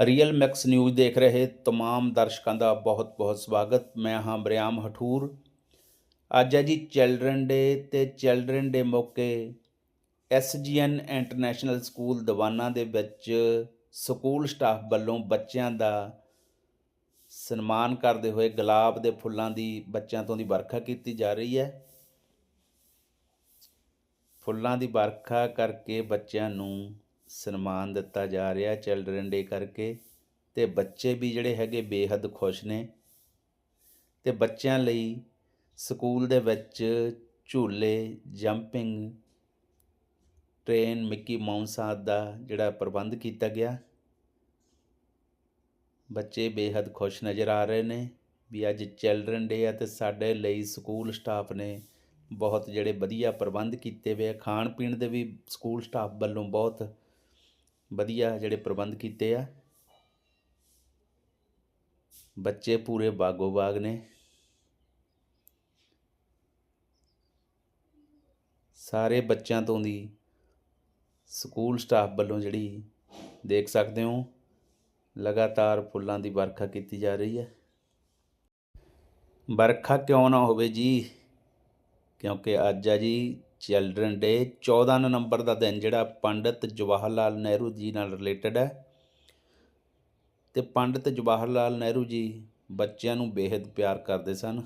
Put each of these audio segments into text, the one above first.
Real Max news ਦੇਖ ਰਹੇ तमाम ਦਰਸ਼ਕਾਂ ਦਾ ਬਹੁਤ-ਬਹੁਤ ਸਵਾਗਤ ਮੈਂ ਹਾਂ ਬਰਿਆਮ ਹਠੂਰ ਅੱਜ ਹੈ ਜੀ ਚਿਲਡਰਨ ਡੇ ਤੇ ਚਿਲਡਰਨ ਡੇ ਮੌਕੇ ਐਸਜੀਐਨ ਇੰਟਰਨੈਸ਼ਨਲ ਸਕੂਲ ਦਵਾਨਾ ਦੇ ਵਿੱਚ ਸਕੂਲ ਸਟਾਫ ਵੱਲੋਂ ਬੱਚਿਆਂ ਦਾ ਸਨਮਾਨ ਕਰਦੇ ਹੋਏ ਗੁਲਾਬ ਦੇ ਫੁੱਲਾਂ ਦੀ ਬੱਚਿਆਂ ਤੋਂ ਦੀ ਵਰਖਾ ਕੀਤੀ ਜਾ ਰਹੀ ਹੈ ਫੁੱਲਾਂ ਦੀ ਵਰਖਾ ਕਰਕੇ ਬੱਚਿਆਂ ਨੂੰ ਸਨਮਾਨ ਦਿੱਤਾ ਜਾ ਰਿਹਾ ਚਿਲਡਰਨ ਡੇ ਕਰਕੇ ਤੇ ਬੱਚੇ ਵੀ ਜਿਹੜੇ ਹੈਗੇ ਬੇਹੱਦ ਖੁਸ਼ ਨੇ ਤੇ ਬੱਚਿਆਂ ਲਈ ਸਕੂਲ ਦੇ ਵਿੱਚ ਝੂਲੇ ਜੰਪਿੰਗ ਟ੍ਰੇਨ ਮਿੱਕੀ ਮਾਊਸ ਆਦਿ ਦਾ ਜਿਹੜਾ ਪ੍ਰਬੰਧ ਕੀਤਾ ਗਿਆ। ਬੱਚੇ ਬੇਹੱਦ ਖੁਸ਼ ਨਜ਼ਰ ਆ ਰਹੇ ਨੇ ਵੀ ਅੱਜ ਚਿਲਡਰਨ ਡੇ ਆ ਤੇ ਸਾਡੇ ਲਈ ਸਕੂਲ ਸਟਾਫ ਨੇ ਬਹੁਤ ਜਿਹੜੇ ਵਧੀਆ ਪ੍ਰਬੰਧ ਕੀਤੇ ਹੋਏ ਆ। ਖਾਣ ਪੀਣ ਦੇ ਵੀ ਸਕੂਲ ਸਟਾਫ ਵੱਲੋਂ ਬਹੁਤ ਵਧੀਆ ਜਿਹੜੇ ਪ੍ਰਬੰਧ ਕੀਤੇ ਆ। ਬੱਚੇ ਪੂਰੇ ਬਾਗੋ ਬਾਗ ਨੇ। ਸਾਰੇ ਬੱਚਿਆਂ ਤੋਂ ਦੀ ਸਕੂਲ ਸਟਾਫ ਵੱਲੋਂ ਜਿਹੜੀ ਦੇਖ ਸਕਦੇ ਹੋ, ਲਗਾਤਾਰ ਫੁੱਲਾਂ ਦੀ ਵਰਖਾ ਕੀਤੀ ਜਾ ਰਹੀ ਹੈ। ਵਰਖਾ ਕਿਉਂ ਨਾ ਹੋਵੇ ਜੀ? ਕਿਉਂਕਿ ਅੱਜ ਆ ਜੀ ਚਿਲਡਰਨ ਡੇ 14 ਨਵੰਬਰ ਦਾ ਦਿਨ ਜਿਹੜਾ ਪੰਡਿਤ ਜਵਾਹਰ ਲਾਲ ਨਹਿਰੂ ਜੀ ਨਾਲ ਰਿਲੇਟਡ ਹੈ। ਤੇ ਪੰਡਿਤ ਜਵਾਹਰ ਲਾਲ ਨਹਿਰੂ ਜੀ ਬੱਚਿਆਂ ਨੂੰ ਬੇਹੱਦ ਪਿਆਰ ਕਰਦੇ ਸਨ।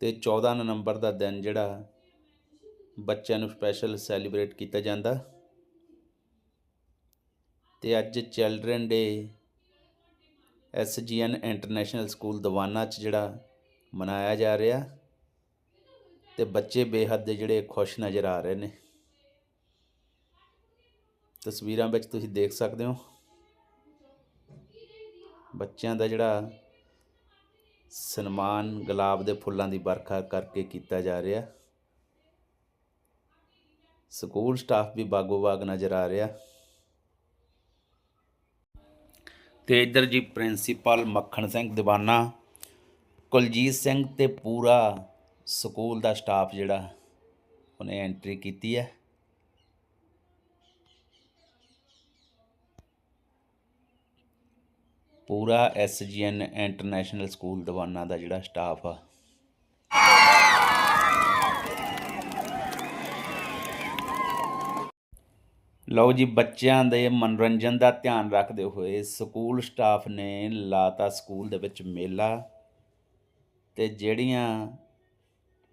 ਤੇ 14 ਨਵੰਬਰ ਦਾ ਦਿਨ ਜਿਹੜਾ ਬੱਚਿਆਂ ਨੂੰ ਸਪੈਸ਼ਲ ਸੈਲੀਬ੍ਰੇਟ ਕੀਤਾ ਜਾਂਦਾ। ਤੇ ਅੱਜ children day SGN international school Diwana 'ਚ ਜਿਹੜਾ ਮਨਾਇਆ ਜਾ ਰਿਹਾ। ਤੇ ਬੱਚੇ ਬੇਹੱਦ ਜਿਹੜੇ ਖੁਸ਼ ਨਜ਼ਰ ਆ ਰਹੇ ਨੇ। ਤਸਵੀਰਾਂ ਵਿੱਚ ਤੁਸੀਂ ਦੇਖ ਸਕਦੇ ਹੋ। ਬੱਚਿਆਂ ਦਾ ਜਿਹੜਾ ਸਨਮਾਨ ਗੁਲਾਬ ਦੇ ਫੁੱਲਾਂ ਦੀ ਵਰਖਾ ਕਰਕੇ ਕੀਤਾ ਜਾ ਰਿਹਾ। ਸਕੂਲ ਸਟਾਫ ਵੀ ਬਾਗੋ ਬਾਗ ਨਜ਼ਰ ਆ ਰਿਹਾ। ਤੇ ਇੱਧਰ ਜੀ ਪ੍ਰਿੰਸੀਪਲ ਮੱਖਣ ਸਿੰਘ ਦੀਵਾਨਾ, ਕੁਲਜੀਤ ਸਿੰਘ ਤੇ ਪੂਰਾ ਸਕੂਲ ਦਾ ਸਟਾਫ ਜਿਹੜਾ ਉਹਨੇ ਐਂਟਰੀ ਕੀਤੀ ਹੈ। ਪੂਰਾ ਐਸਜੀਐਨ ਇੰਟਰਨੈਸ਼ਨਲ ਸਕੂਲ ਦਵਾਨਾ ਦਾ ਜਿਹੜਾ ਸਟਾਫ ਆ। ਲਓ ਜੀ, ਬੱਚਿਆਂ ਦੇ ਮਨੋਰੰਜਨ ਦਾ ਧਿਆਨ ਰੱਖਦੇ ਹੋਏ ਸਕੂਲ ਸਟਾਫ ਨੇ ਲਾਤਾ ਸਕੂਲ ਦੇ ਵਿੱਚ ਮੇਲਾ ਤੇ ਜਿਹੜੀਆਂ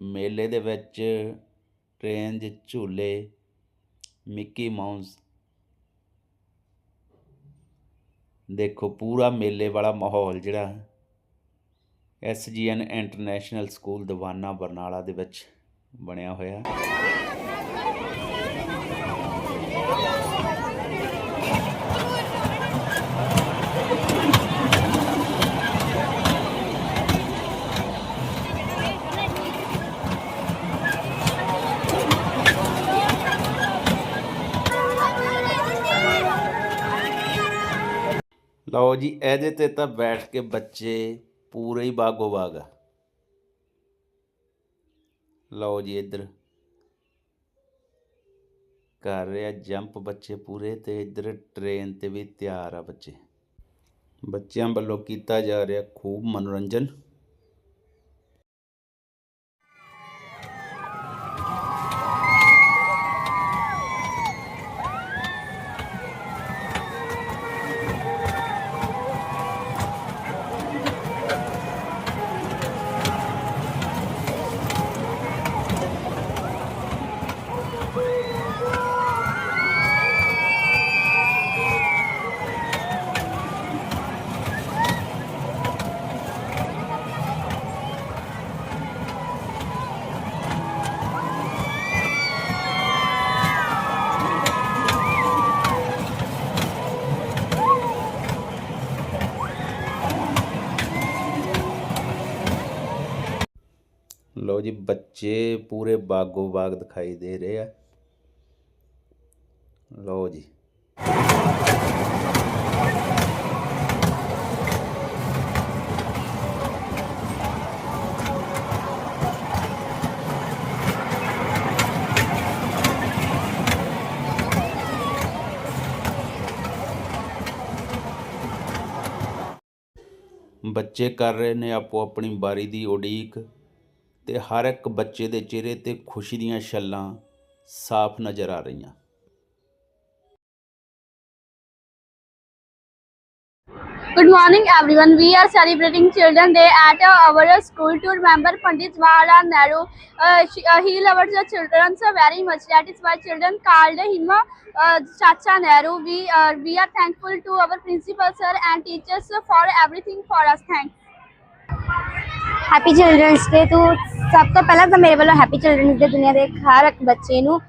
ਮੇਲੇ ਦੇ ਵਿੱਚ ਟ੍ਰੇਨ ਦੇ ਝੂਲੇ, ਮਿੱਕੀ ਮਾਊਸ ਦੇਖੋ, ਪੂਰਾ ਮੇਲੇ ਵਾਲਾ ਮਾਹੌਲ ਜਿਹੜਾ SGN international school Diwana Barnala ਦੇ ਵਿੱਚ ਬਣਿਆ ਹੋਇਆ ਲਓ ਜੀ, ਇਹਦੇ ਤੇ ਤਾਂ ਬੈਠ ਕੇ ਬੱਚੇ ਪੂਰੇ ਹੀ ਬਾਗੋ ਬਾਗ ਆ। ਲਓ ਜੀ ਇੱਧਰ। ਕਰ ਰਿਹਾ ਜੰਪ ਬੱਚੇ ਪੂਰੇ ਤੇ ਇੱਧਰ ਟ੍ਰੇਨ ਤੇ ਵੀ ਤਿਆਰ ਆ ਬੱਚੇ। ਬੱਚਿਆਂ ਵੱਲੋਂ ਕੀਤਾ ਜਾ ਰਿਹਾ ਖੂਬ ਮਨੋਰੰਜਨ। ਲਓ ਜੀ, ਬੱਚੇ ਪੂਰੇ ਬਾਗੋ ਬਾਗ ਦਿਖਾਈ ਦੇ ਰਹੇ ਆ। ਲਓ ਜੀ। ਬੱਚੇ ਕਰ ਰਹੇ ਨੇ ਆਪੋ ਆਪਣੀ ਬਾਰੀ ਦੀ ਉਡੀਕ। ਤੇ ਹਰ ਇੱਕ ਬੱਚੇ ਦੇ ਚਿਹਰੇ ਤੇ ਖੁਸ਼ੀ ਦੀਆਂ ਛੱਲਾਂ ਸਾਫ਼ ਨਜ਼ਰ ਆ ਰਹੀਆਂ Good morning, everyone. We are celebrating Children Day at uh, our school to remember Pandit Jawaharlal Nehru. Uh, she, uh, he loved the children so very much. That is why children called him uh, Chacha Nehru. We uh, we are thankful to our principal sir and teachers for everything for us. Thanks. Happy children's day ਤੋਂ ਸਭ ਤੋਂ ਪਹਿਲਾਂ ਤਾਂ ਮੇਰੇ ਵੱਲੋਂ happy children's ਡੇ ਦੁਨੀਆ ਦੇ ਹਰ ਇੱਕ ਬੱਚੇ ਨੂੰ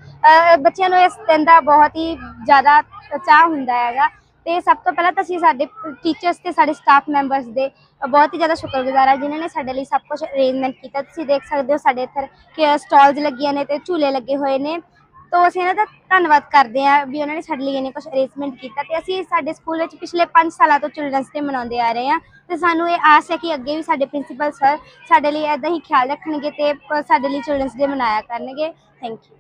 ਬੱਚਿਆਂ ਨੂੰ ਇਸ ਦਿਨ ਦਾ ਬਹੁਤ ਹੀ ਜ਼ਿਆਦਾ ਚਾਹ ਹੁੰਦਾ ਹੈਗਾ ਤੇ ਸਭ ਤੋਂ ਪਹਿਲਾਂ ਤਾਂ ਅਸੀਂ ਸਾਡੇ ਟੀਚਰਸ ਤੇ ਸਾਡੇ ਸਟਾਫ ਮੈਂਬਰਸ ਦੇ ਬਹੁਤ ਹੀ ਜ਼ਿਆਦਾ ਸ਼ੁਕਰਗੁਜ਼ਾਰ ਹਾਂ ਜਿਨ੍ਹਾਂ ਨੇ ਸਾਡੇ ਲਈ ਸਭ ਕੁਝ ਅਰੇਂਜਮੈਂਟ ਕੀਤਾ ਤੁਸੀਂ ਦੇਖ ਸਕਦੇ ਹੋ ਸਾਡੇ ਇੱਥੇ ਕਿ ਸਟਾਲਸ ਲੱਗੀਆਂ ਨੇ ਤੇ ਝੂਲੇ ਲੱਗੇ ਹੋਏ ਨੇ ਤੋਂ ਅਸੀਂ ਇਹਨਾਂ ਦਾ ਧੰਨਵਾਦ ਕਰਦੇ ਹਾਂ ਵੀ ਉਹਨਾਂ ਨੇ ਸਾਡੇ ਲਈ ਇਹਨੇ ਕੁਝ ਅਰੇਂਜਮੈਂਟ ਕੀਤਾ ਤੇ ਅਸੀਂ ਸਾਡੇ ਸਕੂਲ ਵਿੱਚ ਪਿਛਲੇ 5 ਸਾਲਾਂ ਤੋਂ ਚਿਲਡਰਨਸ ਡੇ ਮਨਾਉਂਦੇ ਆ ਰਹੇ ਹਾਂ ਤੇ ਸਾਨੂੰ ਇਹ ਆਸ ਹੈ ਕਿ ਅੱਗੇ ਵੀ ਸਾਡੇ ਪ੍ਰਿੰਸੀਪਲ ਸਰ ਸਾਡੇ ਲਈ ਇਦਾਂ ਹੀ ਖਿਆਲ ਰੱਖਣਗੇ ਤੇ ਸਾਡੇ ਲਈ ਚਿਲਡਰਨਸ ਡੇ ਮਨਾਇਆ ਕਰਨਗੇ। ਥੈਂਕ ਯੂ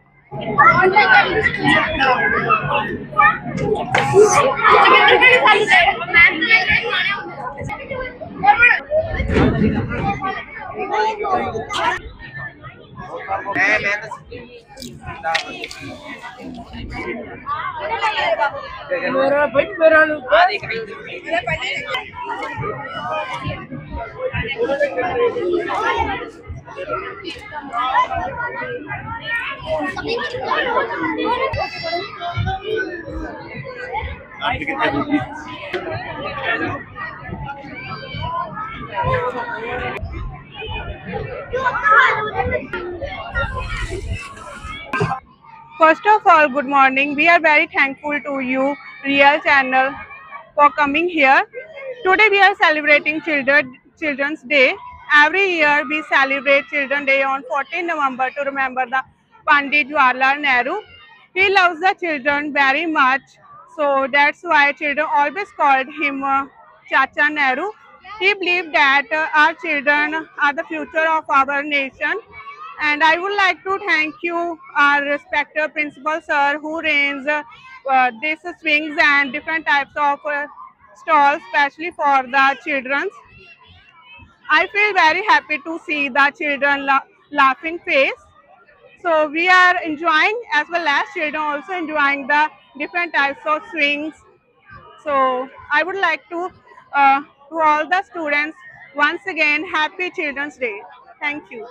ਮੈਂ ਮੈਂ ਤਾਂ ਮੇਰਾ ਬਈ ਮੇਰਾ ਨੂੰ ਆ ਦੇਖ ਰਹੀ ਮੈਂ ਪਹਿਲੇ ਅੱਟ ਕਿੱਥੇ ਦੂਜੀ First of all, good morning. We are very thankful to you, Real Channel, for coming here. Today we are celebrating Children, Children's Day. Every year we celebrate Children's Day on 14 November to remember the Pandit Jawaharlal Nehru. He loves the children very much, so that's why children always called him uh, Chacha Nehru. He believed that uh, our children are the future of our nation and I would like to thank you, our respected principal sir, who runs uh, these swings and different types of uh, stalls, especially for the children. I feel very happy to see the children la- laughing face. So we are enjoying as well as children also enjoying the different types of swings. So I would like to uh, to all the students once again happy Children's Day. Thank you.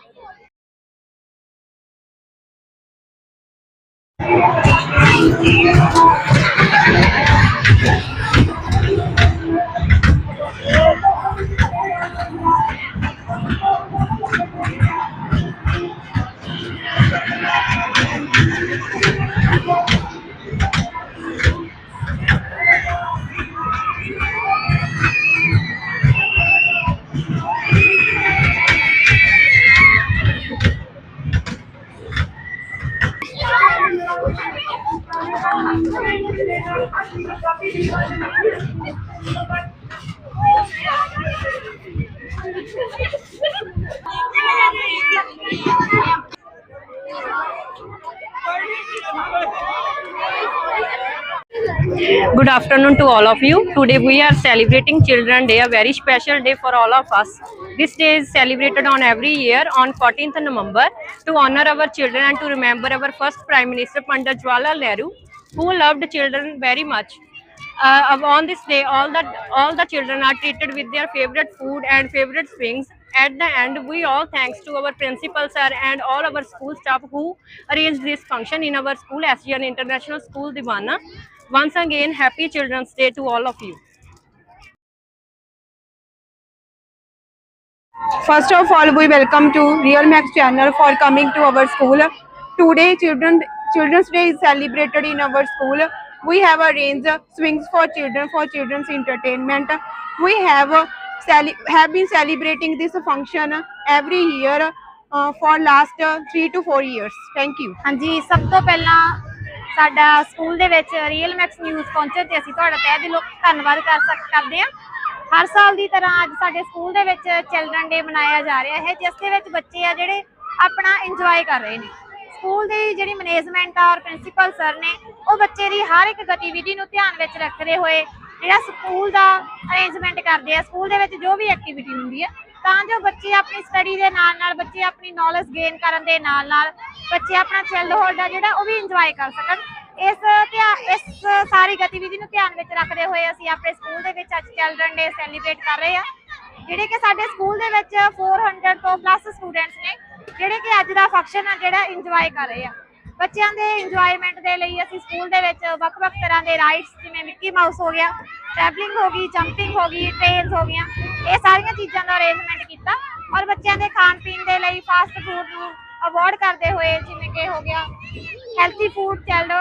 Good afternoon to all of you. Today we are celebrating Children Day, a very special day for all of us. This day is celebrated on every year on 14th November to honor our children and to remember our first Prime Minister Pandit Jawaharlal Nehru, who loved children very much. Uh, on this day, all the all the children are treated with their favorite food and favorite swings. At the end, we all thanks to our principal sir and all our school staff who arranged this function in our school, SGN International School, Divana. Once again, happy Children's Day to all of you. First of all, we welcome to Real Max channel for coming to our school. Today, children Children's Day is celebrated in our school. We have arranged swings for children for children's entertainment. We have uh, cele- have been celebrating this function every year uh, for last uh, three to four years. Thank you. ਹਾਂਜੀ ਸਭ ਤੋਂ ਪਹਿਲਾਂ ਸਾਡਾ school ਦੇ ਵਿੱਚ real Max news ਪਹੁੰਚੇ ਤੇ ਅਸੀਂ ਤੁਹਾਡਾ ਤਹਿ ਦਿਲੋਂ ਧੰਨਵਾਦ ਕਰ ਸਕ, ਕਰਦੇ ਹਾਂ। ਹਰ ਸਾਲ ਦੀ ਤਰ੍ਹਾਂ ਅੱਜ ਸਾਡੇ ਸਕੂਲ ਦੇ ਵਿੱਚ ਚਿਲਡਰਨ ਡੇ ਮਨਾਇਆ ਜਾ ਰਿਹਾ ਹੈ, ਜਿਸ ਦੇ ਵਿੱਚ ਬੱਚੇ ਆ ਜਿਹੜੇ ਆਪਣਾ ਇੰਜੋਏ ਕਰ ਰਹੇ ਨੇ। ਸਕੂਲ ਦੀ ਜਿਹੜੀ ਮੈਨੇਜਮੈਂਟ ਆ ਔਰ ਪ੍ਰਿੰਸੀਪਲ ਸਰ ਨੇ, ਉਹ ਬੱਚੇ ਦੀ ਹਰ ਇੱਕ ਗਤੀਵਿਧੀ ਨੂੰ ਧਿਆਨ ਵਿੱਚ ਰੱਖਦੇ ਹੋਏ ਜਿਹੜਾ ਸਕੂਲ ਦਾ ਅਰੇਂਜਮੈਂਟ ਕਰਦੇ ਆ, ਸਕੂਲ ਦੇ ਵਿੱਚ ਜੋ ਵੀ ਐਕਟੀਵਿਟੀ ਹੁੰਦੀ ਹੈ ਤਾਂ ਜੋ ਬੱਚੇ ਆਪਣੀ ਸਟੱਡੀ ਦੇ ਨਾਲ ਨਾਲ ਬੱਚੇ ਆਪਣੀ ਨੌਲੇਜ ਗੇਨ ਕਰਨ ਦੇ ਨਾਲ ਨਾਲ ਬੱਚੇ ਆਪਣਾ ਚਾਈਲਡਹੁੱਡ ਆ ਜਿਹੜਾ ਉਹ ਵੀ ਇੰਜੋਏ ਕਰ ਸਕਣ। ਇਸ ਧਿਆ- ਇਸ ਸਾਰੀ ਗਤੀਵਿਧੀ ਨੂੰ ਧਿਆਨ ਵਿੱਚ ਰੱਖਦੇ ਹੋਏ ਅਸੀਂ ਆਪਣੇ ਸਕੂਲ ਦੇ ਵਿੱਚ ਅੱਜ ਚਿਲਡਰਨ ਡੇ ਸੈਲੀਬ੍ਰੇਟ ਕਰ ਰਹੇ ਆ ਜਿਹੜੇ ਕਿ ਸਾਡੇ ਸਕੂਲ ਦੇ ਵਿੱਚ 400 ਤੋਂ ਪਲੱਸ ਸਟੂਡੈਂਟਸ ਨੇ, ਜਿਹੜੇ ਕਿ ਅੱਜ ਦਾ ਫੰਕਸ਼ਨ ਆ ਜਿਹੜਾ ਇੰਜੋਏ ਕਰ ਰਹੇ ਆ। ਬੱਚਿਆਂ ਦੇ ਇੰਜੋਇਮੈਂਟ ਦੇ ਲਈ ਅਸੀਂ ਸਕੂਲ ਦੇ ਵਿੱਚ ਵੱਖ-ਵੱਖ ਤਰ੍ਹਾਂ ਦੇ ਰਾਈਡਸ ਜਿਵੇਂ ਮਿੱਕੀ ਮਾਊਸ ਹੋ ਗਿਆ ਟ੍ਰੈਵਲਿੰਗ ਹੋ ਗਈ ਜੰਪਿੰਗ ਹੋ ਗਈ ਟ੍ਰੇਨਸ ਹੋ ਗਈਆਂ, ਇਹ ਸਾਰੀਆਂ ਚੀਜ਼ਾਂ ਦਾ ਅਰੇਂਜਮੈਂਟ ਕੀਤਾ ਔਰ ਬੱਚਿਆਂ ਦੇ ਖਾਣ ਪੀਣ ਦੇ ਲਈ ਫਾਸਟ ਫੂਡ ਨੂੰ ਅਵੋਇਡ ਕਰਦੇ ਹੋਏ, ਜਿਵੇਂ ਕਿ ਹੋ ਗਿਆ ਹੈਲਥੀ ਫੂਡ ਚੱਲ,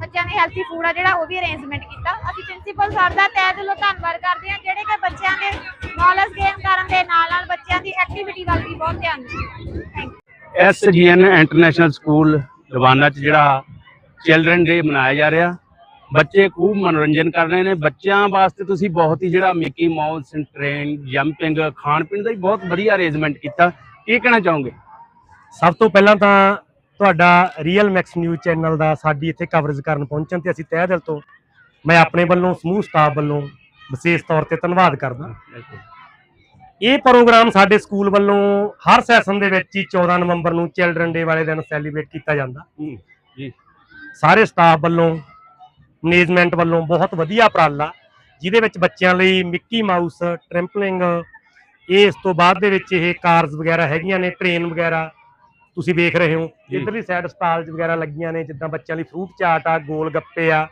ਬੱਚਿਆਂ ਦੇ ਹੈਲਥੀ ਫੂਡ ਆ ਜਿਹੜਾ, ਉਹ ਵੀ ਅਰੇਂਜਮੈਂਟ ਕੀਤਾ। ਅਸੀਂ ਪ੍ਰਿੰਸੀਪਲ ਸਰ ਦਾ ਤਹਿ ਦਿਲੋਂ ਧੰਨਵਾਦ ਕਰਦੇ ਹਾਂ, ਜਿਹੜੇ ਕਿ ਬੱਚਿਆਂ ਦੇ ਨੌਲੇਜ ਗੇਨ ਕਰਨ ਦੇ ਨਾਲ ਨਾਲ ਬੱਚਿਆਂ ਦੀ ਐਕਟੀਵਿਟੀ ਵੱਲ ਵੀ ਬਹੁਤ ਧਿਆਨ ਦਿੰਦੇ thank you SGN international school Rawana ਚ ਜਿਹੜਾ ਚਿਲਡਰਨ ਡੇ ਮਨਾਇਆ ਜਾ ਰਿਹਾ। ਬੱਚੇ ਖੂਬ ਮਨੋਰੰਜਨ ਕਰ ਰਹੇ ਨੇ। ਬੱਚਿਆਂ ਵਾਸਤੇ ਤੁਸੀਂ ਬਹੁਤ ਹੀ ਜਿਹੜਾ ਮਿੱਕੀ ਮਾਊਸ ਟ੍ਰੇਨ ਜੰਪਿੰਗ ਖਾਣ ਪੀਣ ਦਾ ਵੀ ਬਹੁਤ ਵਧੀਆ ਅਰੇਂਜਮੈਂਟ ਕੀਤਾ। ਕੀ ਕਹਿਣਾ ਚਾਹੋਗੇ? ਸਭ ਤੋਂ ਪਹਿਲਾਂ ਤਾਂ ਤੁਹਾਡਾ ਰੀਅਲ ਮੈਕਸ ਨਿਊਜ਼ ਚੈਨਲ ਦਾ ਸਾਡੀ ਇੱਥੇ ਕਵਰੇਜ ਕਰਨ ਪਹੁੰਚਣ ਤੇ ਅਸੀਂ ਤਹਿ ਦਿਲ ਤੋਂ ਮੈਂ ਆਪਣੇ ਵੱਲੋਂ ਸਮੂਹ ਸਟਾਫ ਵੱਲੋਂ ਵਿਸ਼ੇਸ਼ ਤੌਰ ਤੇ ਧੰਨਵਾਦ ਕਰਦਾ। ਇਹ ਪ੍ਰੋਗਰਾਮ ਸਾਡੇ ਸਕੂਲ ਵੱਲੋਂ ਹਰ ਸੈਸ਼ਨ ਦੇ ਵਿੱਚ ਹੀ 14 ਨਵੰਬਰ ਨੂੰ ਚਿਲਡਰਨ ਡੇ ਵਾਲੇ ਦਿਨ ਸੈਲੀਬ੍ਰੇਟ ਕੀਤਾ ਜਾਂਦਾ ਜੀ। ਸਾਰੇ ਸਟਾਫ ਵੱਲੋਂ ਮੈਨੇਜਮੈਂਟ ਵੱਲੋਂ ਬਹੁਤ ਵਧੀਆ ਉਪਰਾਲਾ ਜਿਹਦੇ ਵਿੱਚ ਬੱਚਿਆਂ ਲਈ ਮਿੱਕੀ ਮਾਊਸ ਟ੍ਰੈਂਪਲਿੰਗ ਇਹ ਇਸ ਤੋਂ ਬਾਅਦ ਦੇ ਵਿੱਚ ਇਹ ਕਾਰਸ ਵਗੈਰਾ ਹੈਗੀਆਂ ਨੇ ਟ੍ਰੇਨ ਵਗੈਰਾ ਤੁਸੀਂ ਵੇਖ ਰਹੇ ਹੋ। ਇਧਰਲੀ ਸਾਈਡ ਸਟਾਲਸ ਵਗੈਰਾ ਲੱਗੀਆਂ ਨੇ ਜਿੱਦਾਂ ਬੱਚਿਆਂ ਲਈ ਫਰੂਟ ਚਾਟ ਆ ਗੋਲ ਗੱਪੇ ਆ।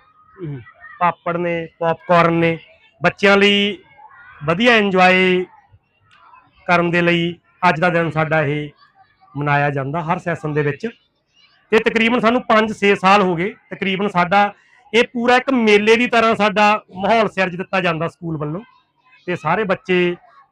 ਪਾਪੜ ਨੇ ਪੌਪਕਾਰਨ ਨੇ ਬੱਚਿਆਂ ਲਈ ਵਧੀਆ ਇੰਜੋਏ ਕਰਨ ਦੇ ਲਈ ਅੱਜ ਦਾ ਦਿਨ ਸਾਡਾ ਇਹ ਮਨਾਇਆ ਜਾਂਦਾ ਹਰ ਸੈਸ਼ਨ ਦੇ ਵਿੱਚ। ਤੇ ਤਕਰੀਬਨ ਸਾਨੂੰ 5-6 ਸਾਲ ਹੋ ਗਏ। ਤਕਰੀਬਨ ਸਾਡਾ ਇਹ ਪੂਰਾ ਇੱਕ ਮੇਲੇ ਦੀ ਤਰ੍ਹਾਂ ਸਾਡਾ ਮਾਹੌਲ ਸਿਰਜ ਦਿੱਤਾ ਜਾਂਦਾ ਸਕੂਲ ਵੱਲੋਂ। ਤੇ ਸਾਰੇ ਬੱਚੇ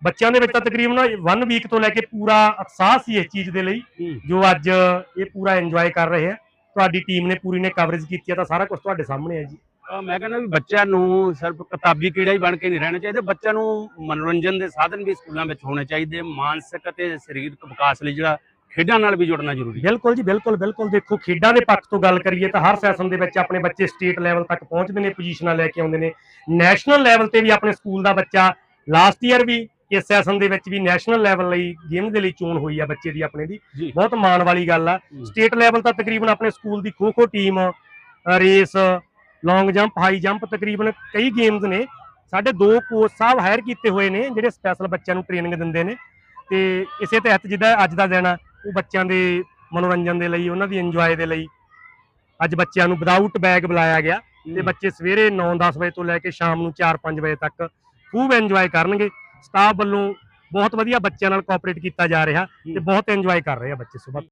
ਬੱਚਿਆਂ ਦੇ ਵਿੱਚ ਤਾਂ ਤਕਰੀਬਨ 1 ਵੀਕ ਤੋਂ ਲੈ ਕੇ ਪੂਰਾ ਉਤਸ਼ਾਹ ਸੀ ਇਸ ਚੀਜ਼ ਦੇ ਲਈ। ਜੋ ਅੱਜ ਇਹ ਪੂਰਾ ਇੰਜੋਏ ਕਰ ਰਹੇ ਆ। ਤੁਹਾਡੀ ਟੀਮ ਨੇ ਪੂਰੀ ਨੇ ਕਵਰੇਜ ਕੀਤੀ ਆ ਤਾਂ ਸਾਰਾ ਕੁਝ ਤੁਹਾਡੇ ਸਾਹਮਣੇ ਹੈ ਜੀ। ਮੈਂ ਕਹਿੰਦਾ ਵੀ ਬੱਚਿਆਂ ਨੂੰ ਸਿਰਫ ਕਿਤਾਬੀ ਕੀੜਾ ਹੀ ਬਣ ਕੇ ਨਹੀਂ ਰਹਿਣਾ ਚਾਹੀਦਾ। ਬੱਚਿਆਂ ਨੂੰ ਮਨੋਰੰਜਨ ਦੇ ਸਾਧਨ ਵੀ ਸਕੂਲਾਂ ਵਿੱਚ ਹੋਣੇ ਚਾਹੀਦੇ। ਮਾਨਸਿਕ ਅਤੇ ਸਰੀਰਕ ਵਿਕਾਸ ਲਈ ਜਿਹੜਾ ਖੇਡਾਂ ਨਾਲ ਵੀ ਜੁੜਨਾ ਜ਼ਰੂਰੀ ਹੈ। ਬਿਲਕੁਲ ਜੀ ਬਿਲਕੁਲ ਬਿਲਕੁਲ। ਦੇਖੋ ਖੇਡਾਂ ਦੇ ਪੱਖ ਤੋਂ ਗੱਲ ਕਰੀਏ ਤਾਂ ਹਰ ਸੈਸ਼ਨ ਦੇ ਵਿੱਚ ਆਪਣੇ ਬੱਚੇ ਸਟੇਟ ਲੈਵਲ ਤੱਕ ਪਹੁੰਚਦੇ ਨੇ ਪੋਜੀਸ਼ਨਾਂ ਲੈ ਕੇ ਆਉਂਦੇ ਨੇ। ਨੈਸ਼ਨਲ ਲੈਵਲ ਤੇ ਵੀ ਆਪਣੇ ਸਕੂਲ ਦਾ ਬੱਚਾ ਲਾਸਟ ਈਅਰ ਵੀ ਇਸ ਸੈਸ਼ਨ ਦੇ ਵਿੱਚ ਵੀ ਨੈਸ਼ਨਲ ਲੈਵਲ ਲਈ ਗੇਮ ਦੇ ਲਈ ਚੋਣ ਹੋਈ ਆ ਬੱਚੇ ਦੀ ਆਪਣੇ ਦੀ। ਬਹੁਤ ਮਾਣ ਵਾਲੀ ਗੱਲ ਆ। ਸਟੇਟ ਲੈਵਲ ਤਾਂ ਤਕਰੀਬਨ ਆਪਣੇ ਸਕੂਲ ਦੀ kho kho team race long jump high jump ਤਕਰੀਬਨ ਕਈ ਗੇਮਸ ਨੇ। ਸਾਡੇ ਦੋ ਕੋਚ ਸਾਹਿਬ ਹਾਇਰ ਕੀਤੇ ਹੋਏ ਨੇ ਜਿਹੜੇ ਸਪੈਸ਼ਲ ਬੱਚਿਆਂ ਨੂੰ ਟ੍ਰੇਨਿੰਗ ਦਿੰਦੇ ਨੇ। ਤੇ ਇਸੇ ਤਹਿਤ ਜਿੱਦਾਂ ਅੱਜ ਦਾ ਦਿਨ ਆ ਉਹ ਬੱਚਿਆਂ ਦੇ ਮਨੋਰੰਜਨ ਦੇ ਲਈ ਉਹਨਾਂ ਦੀ ਇੰਜੋਏ ਦੇ ਲਈ ਅੱਜ ਬੱਚਿਆਂ ਨੂੰ ਵਿਦਆਊਟ ਬੈਗ ਬੁਲਾਇਆ ਗਿਆ। ਤੇ ਬੱਚੇ ਸਵੇਰੇ 9-10 ਵਜੇ ਤੋਂ ਲੈ ਕੇ ਸ਼ਾਮ ਨੂੰ 4-5 ਵਜੇ ਤੱਕ ਖੂਬ ਇੰਜੋਏ ਕਰਨਗੇ। ਸਟਾਫ ਵੱਲੋਂ ਬਹੁਤ ਵਧੀਆ ਬੱਚਿਆਂ ਨਾਲ ਕੋਆਪਰੇਟ ਕੀਤਾ ਜਾ ਰਿਹਾ ਤੇ ਬਹੁਤ ਇੰਜੋਏ ਕਰ ਰਹੇ ਆ ਬੱਚੇ ਸੁਬਾ